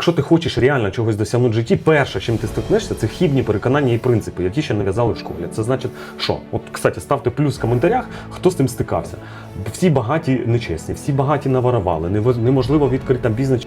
Якщо ти хочеш реально чогось досягнути в житті, перше, чим ти стикнешся, це хібні переконання і принципи, які ще нав'язали в школі. Це значить, що? От, кстати, ставте плюс в коментарях, хто з тим стикався. Всі багаті нечесні, всі багаті наворовали, неможливо відкрити там бізнес.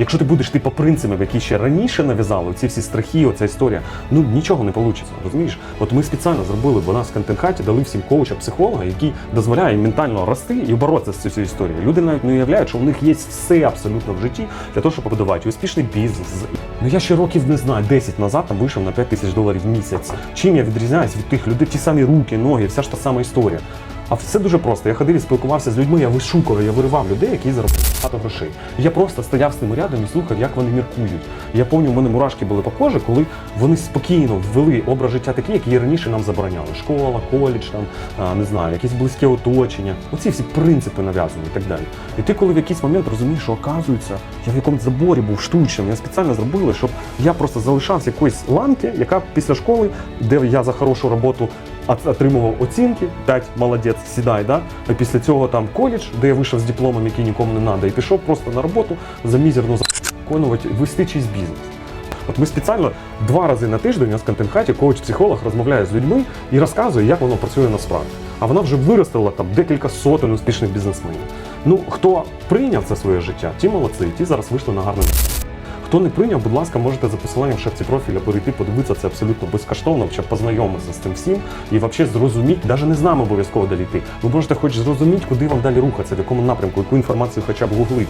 Якщо ти будеш ти по принципам, які ще раніше нав'язали, ці всі страхи, оця історія, ну нічого не вийде, розумієш? От ми спеціально зробили, бо нас в контент-хаті дали всім коуча, психолога, який дозволяє ментально рости і боротися з цією історією. Люди навіть не уявляють, що у них є все абсолютно в житті для того, щоб побудувати успішний бізнес. Ну я ще років не знаю, 10 назад там вийшов на 5 тисяч доларів в місяць. Чим я відрізняюсь від тих людей, ті самі руки, ноги, вся ж та сама історія. А все дуже просто. Я ходив і спілкувався з людьми, я вишукував, я виривав людей, які заробляють багато грошей. Я просто стояв з ними рядом і слухав, як вони міркують. Я пам'ятаю, у мене мурашки були по кожі, коли вони спокійно ввели образ життя такий, який раніше нам забороняли. Школа, коледж, там, не знаю, якесь близьке оточення. Оці всі принципи нав'язані і так далі. І ти, коли в якийсь момент розумієш, що оказується, я в якомусь заборі був штучним, я спеціально зробили, щоб я просто залишався якоїсь ланки, яка після школи, де я за хорошу роботу от- отримував оцінки, 5 молодець, сідай, да? а після цього там коледж, де я вийшов з дипломом, який нікому не треба, і пішов просто на роботу за мізерну виконувати, вести чийсь бізнес. От ми спеціально два рази на тиждень в контент-хаті коуч-психолог розмовляє з людьми і розказує, як воно працює насправді. А вона вже виростила там декілька сотень успішних бізнесменів. Ну, хто прийняв це своє життя, ті молодці, ті зараз вийшли на гарне. Хто не прийняв, будь ласка, можете за посиланням в шапці профіля перейти, подивитися це абсолютно безкоштовно, щоб познайомитися з цим всім і взагалі зрозуміти, навіть не з нами обов'язково далі йти. Ви можете хоч зрозуміти, куди вам далі рухатися, в якому напрямку, яку інформацію хоча б гуглить.